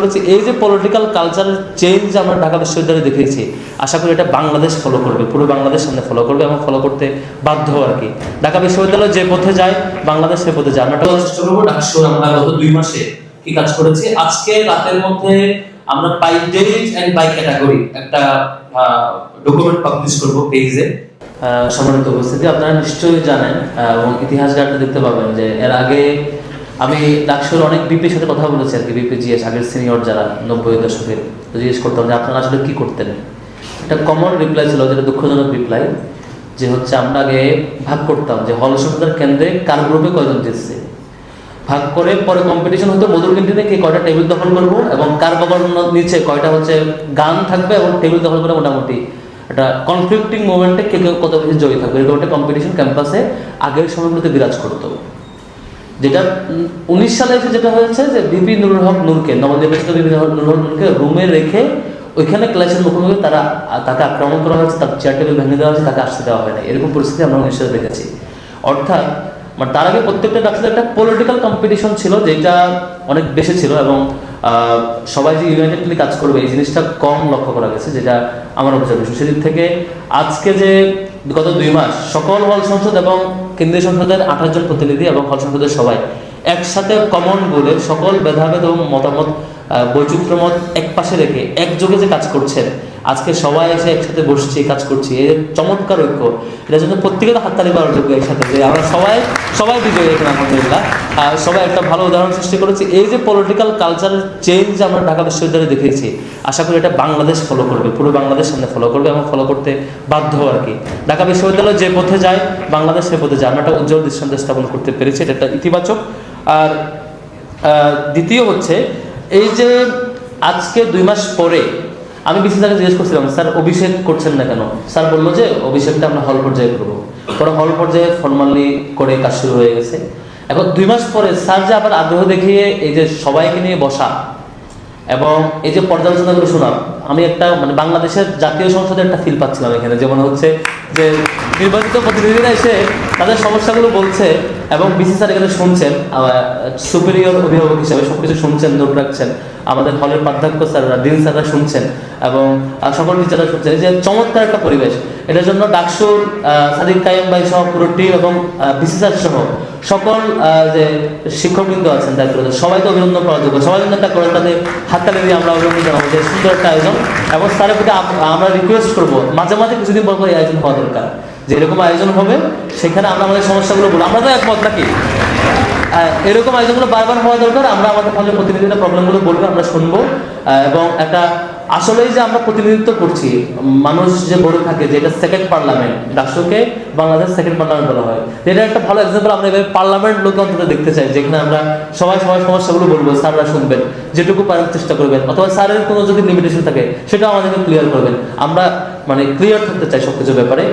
করেছি, এই যে পলিটিক্যাল কালচারের চেঞ্জ আমরা ঢাকা বিশ্ববিদ্যালয়ে দেখেছি আশা করি এটা বাংলাদেশ ফলো করবে, পুরো বাংলাদেশ সামনে ফলো করবে এবং ফলো করতে বাধ্য আর কি। ঢাকা বিশ্ববিদ্যালয় যে পথে যায়, বাংলাদেশ সে পথে যায়। আমরা গত দুই মাসে কি কাজ করেছি? আজকে রাতের মধ্যে আমরা by date and by category একটা ডকুমেন্ট পাবলিশ করব পেজে সম্মানিত উপস্থিতি, আপনারা নিশ্চয়ই জানেন এবং ইতিহাস ঘাটতে দেখতে পাবেন যে এর আগে আমি ডাকসুর অনেক বিপির সাথে কথা বলেছি আর কি বিপি জিএস আগের সিনিয়র যারা নব্বই দশকের জিজ্ঞেস করতাম যে আপনারা আসলে কী করতেন? একটা কমন রিপ্লাই ছিল, যেটা দুঃখজনক রিপ্লাই যে হচ্ছে আমরা আগে ভাগ করতাম, যে হল সংস্থার কেন্দ্রে কার গ্রুপে কয়জন জিতছে? ভাগ করে পরে কম্পিটিশন হতো, মধুর ক্যান্টিনে কে কয়টা টেবিল দখল করব এবং কার বাবার নিচে কয়টা হচ্ছে গান থাকবে এবং টেবিল দখল করে মোটামুটি একটা কনফ্লিক্টিং মোমেন্টে কে কেউ কত বেশি জয়ী থাকবে। এরকম একটা কম্পিটিশন ক্যাম্পাসে আগের সময়গুলোতে বিরাজ করতো। যেটা উনিশ সালে এসে যেটা হয়েছে যে বিপি নুরুল হক নূরকে নবনির্বাচিত বিপি নুরুল হক নূরকে রুমে রেখে ওইখানে ক্লাসের মুখোমুখি তারা তাকে আক্রমণ করা হয়েছে, তার চেয়ার টেবিল ভেঙে দেওয়া হয়েছে, তাকে আসতে দেওয়া হয় না এরকম পরিস্থিতি আমরা উনিশ সালে দেখেছি। অর্থাৎ মানে তার আগে প্রত্যেকটা ডাক্তার একটা পলিটিক্যাল কম্পিটিশন ছিল, যেটা অনেক বেশি ছিল এবং সবাই যে ইউনাইটেডলি কাজ করবে, এই জিনিসটা কম লক্ষ্য করা গেছে, যেটা আমার অবজারভেশন সেদিক থেকে আজকে যে গত দুই মাস সকল হল সংসদ এবং কেন্দ্রীয় সংসদের আঠাশ জন প্রতিনিধি এবং হল সংসদের সবাই একসাথে কমন গোলে সকল ভেদাভেদ এবং মতামত বৈচিত্র্যমত এক পাশে রেখে একযোগে যে কাজ করছেন আজকে সবাই এসে একসাথে বসছি কাজ করছি। এর চমৎকার ঐক্য। এটার জন্য প্রত্যেকে হাততালি করার যোগ্য একসাথে। যে আমরা সবাই সবাই বিজয়ী এখানে আলহামদুলিল্লাহ। আহ, সবাই একটা ভালো উদাহরণ সৃষ্টি করেছি। এই যে পলিটিক্যাল কালচারের চেঞ্জ আমরা ঢাকা বিশ্ববিদ্যালয়ে দেখেছি আশা করি এটা বাংলাদেশ ফলো করবে। পুরো বাংলাদেশ সামনে ফলো করবে এবং ফলো করতে বাধ্য আর কি। ঢাকা বিশ্ববিদ্যালয় যে পথে যায় বাংলাদেশ সে পথে যায়। আমরা একটা উজ্জ্বল দৃষ্টান্ত স্থাপন করতে পেরেছি এটা একটা ইতিবাচক। আর দ্বিতীয় হচ্ছে এই যে আজকে দুই মাস পরে আমি বিসি স্যারকে জিজ্ঞেস করছিলাম, স্যার, অভিষেক করছেন না কেন? স্যার বলল যে, অভিষেকটা আমরা হল পর্যায়ে করব। পরে হল পর্যায়ে ফর্মালি করে কাজ শুরু হয়ে গেছে। এখন দুই মাস পরে স্যার যে আবার আগ্রহ দেখিয়ে এই যে সবাইকে নিয়ে বসা এবং এই যে পর্যালোচনাগুলো শোনা আমি একটা মানে বাংলাদেশের জাতীয় সংসদের একটা ফিল পাচ্ছিলাম এখানে, যেমন হচ্ছে যে নির্বাচিত প্রতিনিধিরা এসে তাদের সমস্যাগুলো বলছে এবং বিসি স্যার এখানে শুনছেন সুপিরিয়র অভিভাবক হিসেবে সবকিছু শুনছেন নোট রাখছেন। আমাদের হলের প্রাধ্যক্ষ স্যাররা ডিন স্যাররা শুনছেন এবং সকল টিচাররা শুনছেন। যে চমৎকার একটা পরিবেশ, এটার জন্য ডাকসুর সাদিক কায়েম ভাই সহ পুরো টিম এবং বিসি স্যার সহ সকল যে শিক্ষকবৃন্দ আছেন দায়িত্ব সবাই তো অভিনন্দন করা যোগ্য। সবাই কিন্তু একটা করে তাদের হাততালি দিয়ে আমরা অভিনন্দন জানাব যে সুন্দর একটা আয়োজন। এবং স্যারের প্রতি আমরা রিকোয়েস্ট করব, মাঝে মাঝে কিছুদিন পর পর এই আয়োজন হওয়া দরকার। যে এরকম আয়োজন হবে, সেখানে আমরা আমাদের সমস্যাগুলো বলব। আমরা তো একমত নাকি? এরকম আয়োজনগুলো বারবার হওয়া দরকার। আমরা আমাদের ফলে প্রতিনিধিরা প্রবলেমগুলো বলব, আমরা শুনব। এবং একটা আসলেই যে আমরা প্রতিনিধিত্ব করছি, মানুষ যে বলে থাকে যে এটা সেকেন্ড পার্লামেন্ট রাষ্ট্রকে বাংলাদেশ সেকেন্ড পার্লামেন্ট বলা হয়। এটা একটা ভালো এক্সাম্পল আমরা এভাবে পার্লামেন্ট লোক অন্তত দেখতে চাই, যেখানে আমরা সবাই সবার সমস্যাগুলো বলব, স্যাররা শুনবেন, যেটুকু পারার চেষ্টা করবেন, অথবা স্যারের কোনো যদি লিমিটেশন থাকে, সেটাও আমাদেরকে ক্লিয়ার করবেন। আমরা মানে ক্লিয়ার থাকতে চাই সব কিছু ব্যাপারে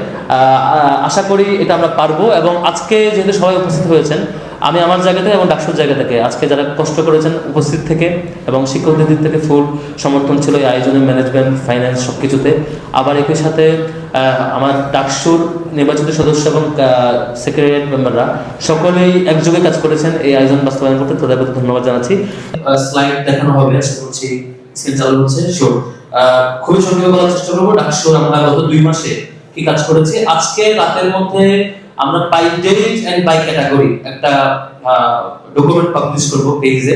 আশা করি এটা আমরা পারব, এবং আজকে যেহেতু সবাই উপস্থিত হয়েছেন আমি আমার জায়গা থেকে এবং ডাকসুর জায়গা থেকে আজকে যারা কষ্ট করেছেন উপস্থিত থেকে এবং শিক্ষকদের দিক থেকে ফুল সমর্থন ছিল এই আয়োজনের ম্যানেজমেন্ট ফাইন্যান্স সব কিছুতে আবার একই সাথে আমার ডাকসুর নির্বাচিত সদস্য এবং সেক্রেটারিয়েট মেম্বাররা সকলেই একযোগে কাজ করেছেন এই আয়োজন বাস্তবায়ন করতে তাদের প্রতি ধন্যবাদ জানাচ্ছি। স্লাইড দেখানো হবে করছি চালু হচ্ছে খুবই সংক্ষেপে বলার চেষ্টা করব। ডাকসুর আমরা গত দুই মাসে কি কাজ করেছি? আজকে রাতের মধ্যে আমরা by date and by category একটা ডকুমেন্ট পাবলিশ করব পেজে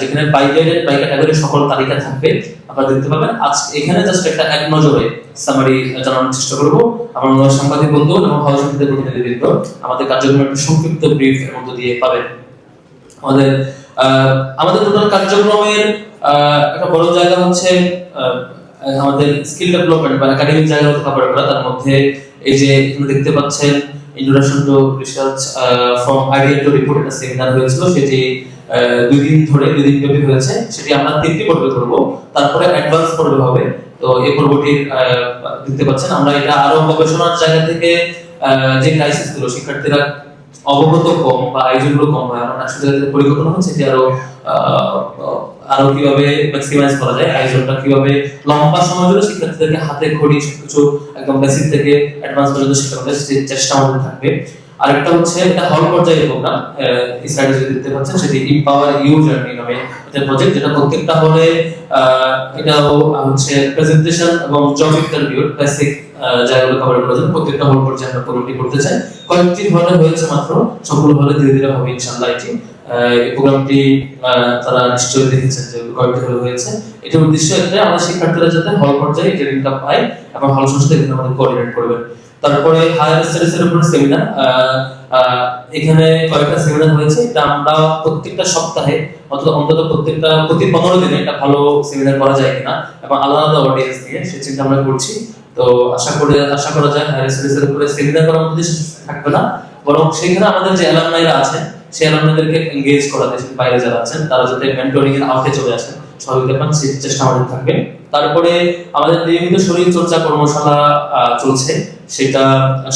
যেখানে by date and by category সকল তালিকা থাকবে। আপনারা দেখতে পাবেন, আজ এখানে জাস্ট একটা এক নজরে সামারি জানানোর চেষ্টা করব। আমার সাংবাদিক বন্ধু এবং হল সংসদের প্রতিনিধিবৃন্দ আমাদের কার্যক্রমের একটা সংক্ষিপ্ত ব্রিফ এর মধ্যে দিয়ে পাবেন। আমাদের আমাদের টোটাল কার্যক্রমের একটা বড় জায়গা হচ্ছে আমাদের স্কিল ডেভেলপমেন্ট বা একাডেমিক জায়গা কভার করা তার মধ্যে এই যে দেখতে পাচ্ছেন introduction research from idea to report একটা সেমিনার হয়েছিল, সেটি দুই দিন ধরে দুই দিন ব্যাপী হয়েছে, সেটি আমরা তিনটি পর্বে করব তারপরে অ্যাডভান্স পর্বে হবে। তো এই পর্বটি দেখতে পাচ্ছেন, আমরা এটা আরও গবেষণার জায়গা থেকে যে ক্রাইসিসগুলো শিক্ষার্থীরা অবগত কম বা আয়োজনগুলো কম হয়, আমরা আসলে পরিকল্পনা হচ্ছে যে আরও আরও কীভাবে ম্যাক্সিমাইজ করা যায়, আয়োজনটা কীভাবে লম্বা সময় ধরে শিক্ষার্থীদেরকে হাতে খড়ি সবকিছু একদম বেসিক থেকে অ্যাডভান্স পর্যন্ত সেই চেষ্টা আমাদের থাকবে। আরেকটা হচ্ছে এটা হল পর্যায়ে প্রোগ্রাম সাইডে যদি দেখতে পাচ্ছেন, সেটি ইম্পাওয়ার ইউ জার্নি নামে একটা প্রজেক্ট যেটা প্রত্যেকটা হলে এটাও হচ্ছে প্রেজেন্টেশন এবং জব ইন্টারভিউ বেসিক জায়গাগুলো কভার করার জন্য প্রত্যেকটা হল পর্যায়ে আমরা প্রোগ্রামটি করতে চাই। কয়েকটি হলে হয়েছে মাত্র, সবগুলো হলে ধীরে ধীরে হবে ইনশাআল্লাহ এটি। এই প্রোগ্রামটি তারা নিশ্চয়ই দেখেছেন যে কয়েকটি হয়েছে। এটার উদ্দেশ্য আমাদের শিক্ষার্থীরা যাতে হল পর্যায়ে ট্রেনিংটা পায় এবং হল সংস্থা এখানে আমাদের কোঅর্ডিনেট করবেন। তারপরে হায়ার স্টাডিজ এর উপর সেমিনার এখানে কয়েকটা সেমিনার হয়েছে। এটা আমরা প্রত্যেকটা সপ্তাহে অথবা অন্তত প্রত্যেকটা, প্রতি পনেরো দিনে একটা ভালো সেমিনার করা যায় কিনা এবং আলাদা আলাদা অডিয়েন্স নিয়ে সে চিন্তা আমরা করছি। তো আশা করে, আশা করা যায় হায়ার স্টাডিজ এর উপরে সেমিনার করার মধ্যে থাকবে না। বরং সেখানে আমাদের যে অ্যালামনাইরা আছেন সেই অ্যালামনাইদেরকে এঙ্গেজ করা দেশের বাইরে যারা আছেন, তারা যাতে মেন্টরিং এর আউটে চলে আসেন, সহযোগিতা পান, সেই চেষ্টা আমাদের থাকবে। তারপরে আমাদের নিয়মিত শরীর চর্চা কর্মশালা চলছে। সেটা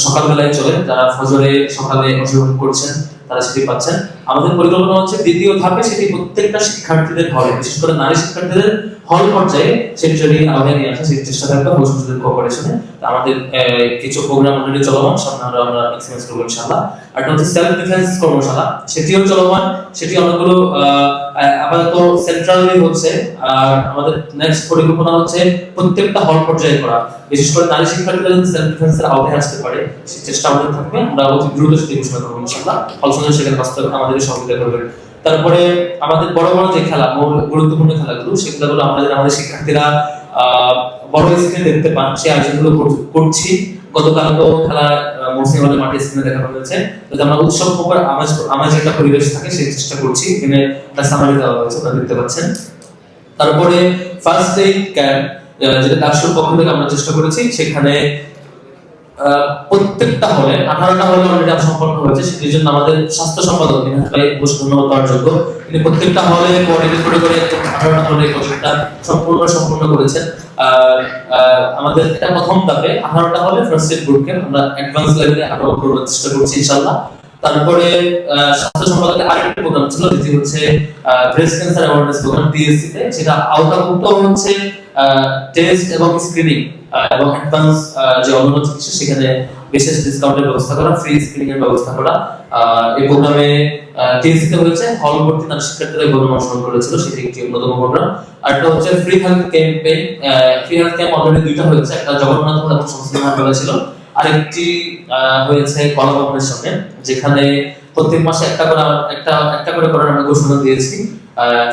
সকালবেলায় চলে। যারা ফজরে সকালে অংশগ্রহণ করছেন, তারা সেটি পাচ্ছেন। আমাদের পরিকল্পনা হচ্ছে দ্বিতীয় ধাপে সেটি প্রত্যেকটা শিক্ষার্থীদের হলে, বিশেষ করে নারী শিক্ষার্থীদের হল পর্যায়ে সেটি ট্রেনিং আওতায় নিয়ে আসা সেই চেষ্টা থাকবে হল সংসদের কোঅপারেশনে আমাদের কিছু প্রোগ্রাম অলরেডি চলমান, সামনে আমরা এক্সপিরিয়েন্স করব ইনশাআল্লাহ। আর হচ্ছে সেলফ ডিফেন্স কর্মশালা, সেটিও চলমান, সেটি অনেকগুলো আপাতত সেন্ট্রালি হচ্ছে। আর আমাদের নেক্সট পরিকল্পনা হচ্ছে প্রত্যেকটা হল পর্যায়ে করা। বিশেষ করে নারী শিক্ষার্থীরা যদি সেলফ ডিফেন্সের আওতায় আসতে পারে, সেই চেষ্টা আমাদের থাকবে। আমরা অতি দ্রুত সেটি ঘোষণা করব ইনশাআল্লাহ। হল সেখানে বাস্তবে আমাদের সহযোগিতা করবে। তারপরে আমাদের বড় বড় যে খেলা গুরুত্বপূর্ণ খেলাগুলো সেই খেলাগুলো আমাদের আমাদের শিক্ষার্থীরা বড় স্ক্রিনে দেখতে পান আয়োজনগুলো করছি। গতকাল তো খেলা মাঠে স্ক্রিনে দেখানো হয়েছে। আমরা উৎসব একটা পরিবেশ থাকে, সেই চেষ্টা করছি। এখানে একটা সামারি দেওয়া হয়েছে, আপনারা দেখতে পাচ্ছেন। তারপরে ফার্স্ট এইড ক্যাম্প যেটা ডাকসুর পক্ষ থেকে আমরা চেষ্টা করেছি, সেখানে প্রত্যেকটা হলে, আঠারোটা হলে অলরেডি সম্পন্ন হয়েছে, সেই জন্য আমাদের স্বাস্থ্য সম্পাদক ধন্যবাদ পাওয়ার যোগ্য। তিনি প্রত্যেকটা হলে কোঅর্ডিনেট করে করে আঠারোটা হলে এই সম্পূর্ণ সম্পূর্ণ করেছেন। আমাদের এটা প্রথম ধাপে, আঠারোটা হলে ফার্স্ট এড গ্রুপকে আমরা অ্যাডভান্স লেভেলে আরও করার চেষ্টা করছি ইনশাআল্লাহ। তারপরে স্বাস্থ্য সম্পাদকের আরেকটা প্রোগ্রাম ছিল, যেটি হচ্ছে breast cancer awareness program TSC সেটা আওতাভুক্ত হচ্ছে টেস্ট এবং স্ক্রিনিং এবং অ্যাডভান্স যে অন্যান্য চিকিৎসা, সেখানে বিশেষ ডিসকাউন্টের ব্যবস্থা করা ফ্রি স্ক্রিনিং এর ব্যবস্থা করা। এই প্রোগ্রামে টিএসসি তে হয়েছে হল ভর্তি তার শিক্ষার্থীরা প্রোগ্রাম অংশগ্রহণ করেছিল, সেটি একটি অন্যতম প্রোগ্রাম আরেকটা হচ্ছে free health campaign free health camp already দুইটা হয়েছে, একটা জগন্নাথ এবং সংস্কৃতি মহাবিদ্যালয় ছিল আরেকটি হয়েছে কলা ভবনের সামনে, যেখানে প্রত্যেক মাসে একটা করে, একটা একটা করে করার আমরা ঘোষণা দিয়েছি।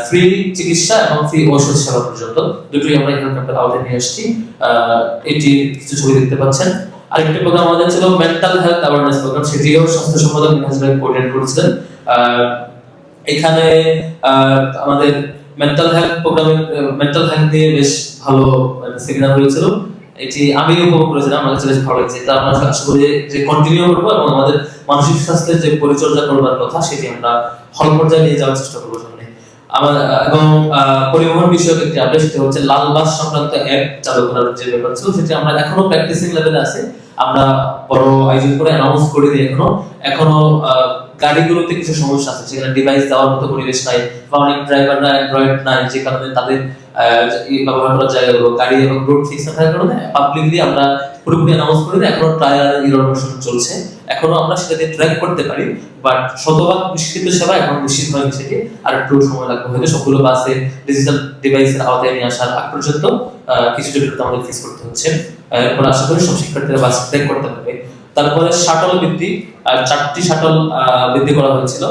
ফ্রি চিকিৎসা এবং ফ্রি ঔষধ সেবা পর্যন্ত। দুটোই আমরা এখানে ক্যাম্পের আওতায় নিয়ে আহ, এটি কিছু ছবি দেখতে পাচ্ছেন। আরেকটি প্রোগ্রাম আমাদের ছিল মেন্টাল হেলথ অ্যাওয়ারনেস প্রোগ্রাম সেটিও স্বাস্থ্য সম্পাদক মিনাজ ভাই কোঅর্ডিনেট করেছিলেন। এখানে আমাদের মেন্টাল হেলথ প্রোগ্রামে মেন্টাল হেলথ নিয়ে বেশ ভালো সেমিনার হয়েছিল। এটি আমি উপভোগ করেছিলাম আমার বেশ ভালো লাগছে। এটা আমরা আশা করি যে- কন্টিনিউ করব এবং আমাদের মানসিক স্বাস্থ্যের যে পরিচর্যা করবার কথা সেটি আমরা হল পর্যায়ে নিয়ে যাওয়ার চেষ্টা করব সামনে। লাল বাস সংক্রান্ত প্র্যাকটিসিং আমরা অ্যানাউন্স এখনও। এখনও গাড়িগুলোতে কিছু সমস্যা আছে সেখানে ডিভাইস দেওয়ার মতো পরিবেশ নাই বা অনেক ড্রাইভাররা অ্যান্ড্রয়েড নাই, যে কারণে তাদের ব্যবহার করার জায়গাগুলো, গাড়ি এবং রোড ফিক্স না থাকার কারণে পাবলিকলি আমরা পুরোপুরি অ্যানাউন্স করি না এখনও ট্রায়াল ইরোর চলছে। এখনও আমরা সেটাতে ট্র্যাক করতে পারি বাট শতভাগ নিশ্চিত সেবা এখন নিশ্চিত হয়নি সেটি আর একটু সময় লাগবে। হয়তো সবগুলো বাসে ডিজিটাল ডিভাইসের আওতায় নিয়ে আসার আগ পর্যন্ত কিছু জটিলতা আমাদের ফেস করতে হচ্ছে। এরপর আশা করি সব শিক্ষার্থীরা বাস ট্র্যাক করতে পারবে। তারপরে শাটল বৃদ্ধি চারটি শাটল বৃদ্ধি করা হয়েছিল।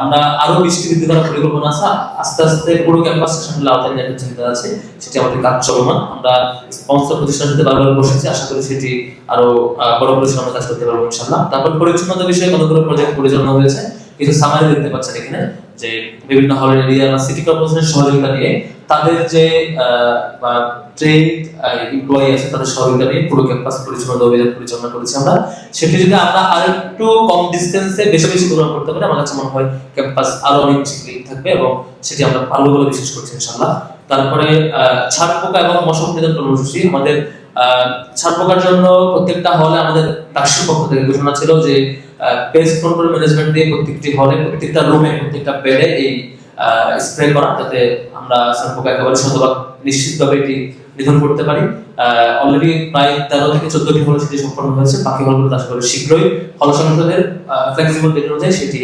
আমরা আরও বিশটি বৃদ্ধি করার পরিকল্পনা আছে। আস্তে আস্তে পুরো ক্যাম্পাস সেশনগুলো আওতায় নিয়ে চিন্তা আছে। সেটি আমাদের কাজ চলমান। আমরা স্পন্সর প্রতিষ্ঠানের সাথে বারবার বসেছি। আশা করি সেটি আরও বড় পরিসরে আমরা কাজ করতে পারব ইনশাআল্লাহ। তারপর পরিচ্ছন্নতা বিষয়ে কতগুলো প্রজেক্ট পরিচালনা হয়েছে? কিছু সামারি দেখতে পাচ্ছেন এখানে, যে বিভিন্ন হল এরিয়া বা সিটি কর্পোরেশনের সহযোগিতা নিয়ে তাদের যে এমপ্লয়ি আছে, তাদের সহযোগিতা নিয়ে পুরো ক্যাম্পাস পরিচ্ছন্নতা অভিযান পরিচালনা করেছি আমরা। সেটি যদি আমরা আর একটু কম ডিস্টেন্সে বেশি বেশি প্রোগ্রাম করতে পারি, আমার কাছে মনে হয় ক্যাম্পাস আরও অনেক থাকবে এবং সেটি আমরা পারব বলে বিশ্বাস করছি ইনশাআল্লাহ। তারপরে ছাড় পোকা এবং মশক নিধন কর্মসূচি আমাদের ছাড় পোকার জন্য প্রত্যেকটা হলে আমাদের ডাকসুর পক্ষ থেকে ঘোষণা ছিল যে কন্ট্রোল ম্যানেজমেন্ট দিয়ে প্রত্যেকটি হলে প্রত্যেকটা রুমে প্রত্যেকটা বেডে এই স্প্রে করা যাতে আমরা একেবারে শতভাগ নিশ্চিতভাবে এটি নিধন করতে পারি। অলরেডি প্রায় তেরো থেকে চোদ্দটি হল সেটি সম্পন্ন হয়েছে। বাকি হলগুলো আশা করি শীঘ্রই হল সংসদের ফ্লেক্সিবল ডেট অনুযায়ী সেটি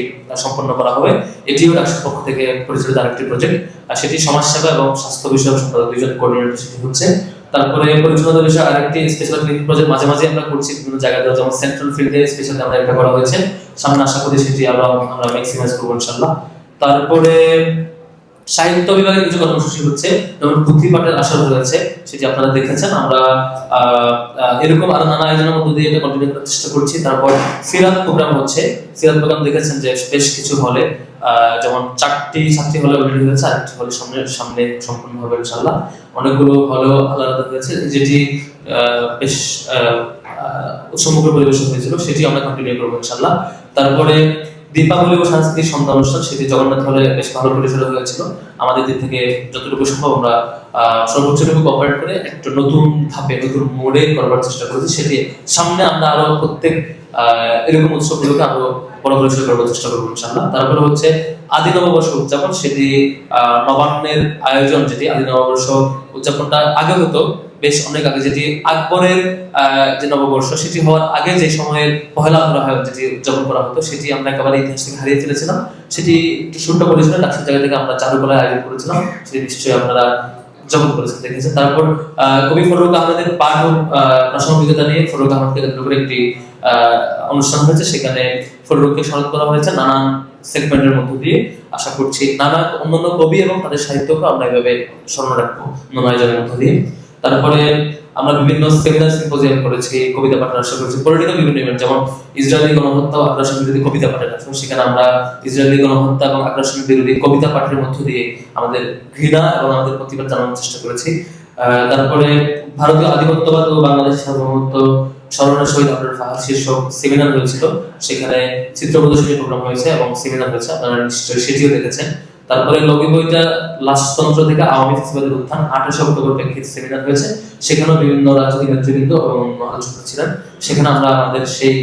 সম্পন্ন করা হবে। এটিও ডাক্তার পক্ষ থেকে পরিচালিত আরেকটি প্রজেক্ট আর সেটি সমাজসেবা এবং স্বাস্থ্য বিষয়ক সম্পাদক দুইজন কোঅর্ডিনেটর সেটি হচ্ছে তারপরে পরিচালনা বিষয়ে আরেকটি স্পেশাল ক্লিনিক প্রজেক্ট মাঝে মাঝে আমরা করছি, বিভিন্ন জায়গাতে যেমন সেন্ট্রাল ফিল্ডে স্পেশালি আমরা একটা করা হয়েছে। সামনে আশা করি সেটি আরও আমরা ম্যাক্সিমাইজ করব ইনশাল্লাহ। তারপরে সাহিত্য বিভাগের কিছু কর্মসূচি হচ্ছে, যেমন পুঁথি পাঠের আসর রয়েছে, সেটি আপনারা দেখেছেন। আমরা এরকম আরও নানা আয়োজনের মধ্যে দিয়ে এটা কন্টিনিউ করার চেষ্টা করছি। তারপর সিরাত প্রোগ্রাম হচ্ছে। সিরাত প্রোগ্রাম দেখেছেন যে বেশ কিছু হলে যেমন চারটি ছাত্রী হলে অলরেডি হয়েছে আরেকটি হলে সামনে সামনে সম্পূর্ণ হবে ইনশাল্লাহ অনেকগুলো হলেও আলাদা হয়েছে, যেটি বেশ উৎসবমুখর পরিবেশন হয়েছিল, সেটি আমরা কন্টিনিউ করব ইনশাল্লাহ তারপরে দীপাবলি ও সাংস্কৃতিক সন্ধ্যা অনুষ্ঠান সেটি জগন্নাথ হলে বেশ ভালো পরিচালনা হয়েছিল। আমাদের দিক থেকে যতটুকু সম্ভব আমরা সর্বোচ্চটুকু করে একটা নতুন ধাপে, নতুন মোড়ে করবার চেষ্টা করেছি। সেটি সামনে আমরা আরও প্রত্যেক এরকম উৎসবগুলোকে আরও বড় পরিসরে করবার চেষ্টা করব ইনশাল্লাহ তারপরে হচ্ছে আদি নববর্ষ উদযাপন। সেটি নবান্নের আয়োজন, যেটি আদি নববর্ষ উদযাপনটা আগে হতো। বেশ অনেক আগে যেটি আকবরের যে নববর্ষ, সেটি হওয়ার আগে যে সময়ের পহেলা অগ্রহায়ণ যেটি উদযাপন করা হতো, সেটি আমরা একেবারে ইতিহাস থেকে হারিয়ে ফেলেছিলাম। সেটি একটু শুরুটা করেছিলাম ডাক্তার জায়গা থেকে আমরা চারুকলায় আয়োজন করেছিলাম, সেটি নিশ্চয়ই আপনারা করেছেন, দেখেছেন। তারপর কবি ফরুক আহমেদের প্রাসঙ্গিকতা নিয়ে ফরুক আহমদকে কেন্দ্র করে একটি অনুষ্ঠান হয়েছে। সেখানে ফরুককে স্মরণ করা হয়েছে নানান সেগমেন্টের মধ্য দিয়ে। আশা করছি নানা অন্যান্য কবি এবং তাদের সাহিত্যকে আমরা এভাবে স্মরণ রাখব অন্যান্য আয়োজনের মধ্য দিয়ে। তারপরে আমরা বিভিন্ন সেমিনার সিম্পোজিয়াম করেছি, কবিতা পাঠের আশা করেছি পলিটিক্যাল বিভিন্ন ইভেন্ট যেমন ইসরায়েলি গণহত্যা ও আগ্রাসন বিরোধী কবিতা পাঠের আসন সেখানে আমরা ইসরায়েলি গণহত্যা এবং আগ্রাসন বিরোধী কবিতা পাঠের মধ্য দিয়ে আমাদের ঘৃণা এবং আমাদের প্রতিবাদ জানানোর চেষ্টা করেছি। তারপরে ভারতীয় আধিপত্যবাদ ও বাংলাদেশ সার্বভৌমত্ব স্মরণের শহীদ আব্দুল ফাহাদ শীর্ষক সেমিনার হয়েছিল। সেখানে চিত্র প্রদর্শনী প্রোগ্রাম হয়েছে এবং সেমিনার হয়েছে, আপনারা নিশ্চয়ই সেটিও দেখেছেন। তারপরে লগি বইটা লাস্টতন্ত্র থেকে আওয়ামী ফেস্টিভ্যালের উত্থান আঠাশে অক্টোবর প্রেক্ষিত সেমিনার হয়েছে। সেখানেও বিভিন্ন রাজনৈতিক নেতৃবৃন্দ এবং আলোচক ছিলেন। সেখানে আমরা আমাদের সেই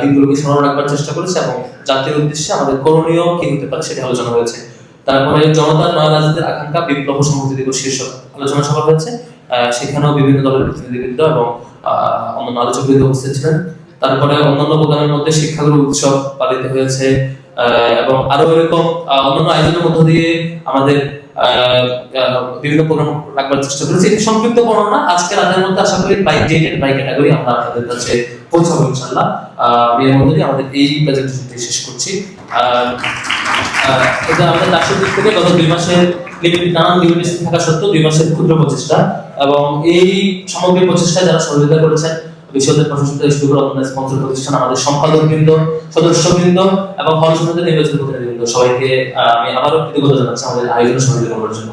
দিনগুলোকে স্মরণ রাখবার চেষ্টা করেছি এবং জাতির উদ্দেশ্যে আমাদের করণীয় কি হতে পারে সেটা আলোচনা হয়েছে। তারপরে জনতার নয় রাজনীতির আকাঙ্ক্ষা বিপ্লব সংহতি দিবস শীর্ষক আলোচনা সভা হয়েছে। সেখানেও বিভিন্ন দলের প্রতিনিধিবৃন্দ এবং অন্যান্য আলোচকবৃন্দ উপস্থিত ছিলেন। তারপরে অন্যান্য প্রোগ্রামের মধ্যে শিক্ষাগুরু উৎসব পালিত হয়েছে। এবং আরও এরকম অন্যান্য আয়োজনের মধ্য দিয়ে আমাদের বিভিন্ন প্রোগ্রাম রাখবার চেষ্টা করেছি। এটি সংক্ষিপ্ত বর্ণনা। মধ্যে আশা করি ক্যাটাগরি আমরা আপনাদের কাছে পৌঁছাবো ইনশাল্লাহ আমাদের এই প্রেজেন্টেশনটি শেষ করছি। এটা আমাদের থেকে গত দুই মাসের নানান লিমিটেশন থাকা সত্ত্বেও দুই মাসের ক্ষুদ্র প্রচেষ্টা এবং এই সামগ্রিক প্রচেষ্টায় যারা সহযোগিতা করেছেন বিশ্বদের প্রশাসন শুরু করে অন্যান্য স্পন্সর প্রতিষ্ঠান, আমাদের সম্পাদক বৃন্দ সদস্য বৃন্দ এবং হল সমিতির নির্বাচিত প্রতিনিধিবৃন্দ। সবাইকে আমি আবারও কৃতজ্ঞতা জানাচ্ছি আমাদের আয়োজনে সহযোগিতা করার জন্য।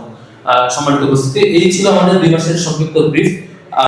সম্মানিত উপস্থিতি, এই ছিল আমাদের দুই মাসের সংক্ষিপ্ত ব্রিফ